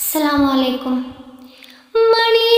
അസ്സലാമു അലൈക്കും. മണി